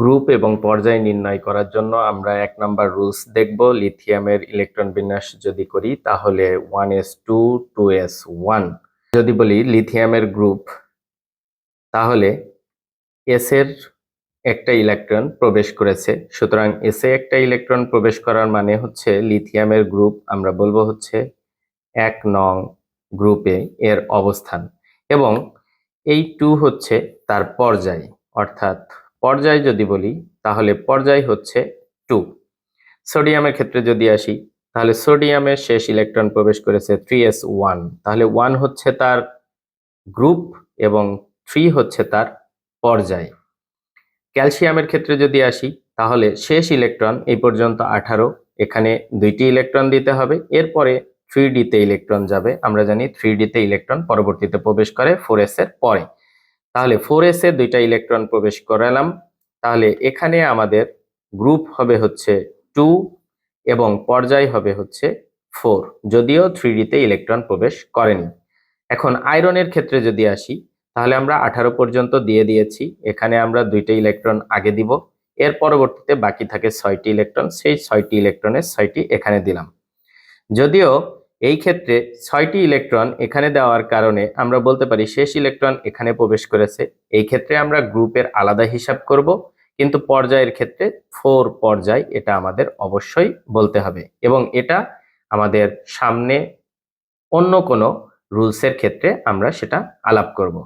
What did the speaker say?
Group এবং পর্যায় নির্ণয় করার জন্য আমরা এক নাম্বার রুলস দেখব। লিথিয়ামের ইলেকট্রন বিন্যাস যদি করি, তাহলে one S two two S one. যদি বলি লিথিয়ামের গ্রুপ, তাহলে এস এর একটা ইলেকট্রন প্রবেশ করেছে। সুতরাং এস একটা ইলেকট্রন প্রবেশ করার মানে হচ্ছে লিথিয়ামের গ্রুপ, আমরা বলব হচ্ছে এক নং গ্রুপে এর অবস্থান। এবং এই টু হচ্ছে তার পর্যায়, অর্থাৎ পর্যায় যদি বলি, তাহলে পর্যায় হচ্ছে টু সোডিয়ামের ক্ষেত্রে যদি আসি, তাহলে সোডিয়ামের শেষ ইলেকট্রন প্রবেশ করেছে থ্রি এস ওয়ান তাহলে ওয়ান হচ্ছে তার গ্রুপ এবং থ্রি হচ্ছে তার পর্যায়। ক্যালসিয়ামের ক্ষেত্রে যদি আসি, তাহলে শেষ ইলেকট্রন এই পর্যন্ত আঠারো, এখানে দুইটি ইলেকট্রন দিতে হবে, এরপরে থ্রি ডিতে ইলেকট্রন যাবে, আমরা জানি থ্রি ডিতে ইলেকট্রন পরবর্তীতে প্রবেশ করে ফোর এস এর পরে। তাহলে ফোর এস দুইটা ইলেকট্রন প্রবেশ করালাম। তাহলে এখানে আমাদের গ্রুপ হবে হচ্ছে টু এবং পর্যায় হবে হচ্ছে ফোর যদিও থ্রি ডিতে ইলেকট্রন প্রবেশ করেনি। এখন আয়রনের ক্ষেত্রে যদি আসি, তাহলে আমরা আঠারো পর্যন্ত দিয়ে দিয়েছি। এখানে আমরা দুইটা ইলেকট্রন আগে দিব। এর পরবর্তীতে বাকি থাকে ছয়টি ইলেকট্রন সেই ছয়টি ইলেকট্রনের ছয়টি এখানে দিলাম। যদিও এই ক্ষেত্রে ছয়টি ইলেকট্রন এখানে দেওয়ার কারণে আমরা বলতে পারি শেষ ইলেকট্রন এখানে প্রবেশ করেছে। এই ক্ষেত্রে আমরা গ্রুপের আলাদা হিসাব করব, কিন্তু পর্যায়ের ক্ষেত্রে ফোর পর্যায় এটা আমাদের অবশ্যই বলতে হবে এবং এটা আমাদের সামনে অন্য কোনো রুলসের ক্ষেত্রে আমরা সেটা আলাপ করব।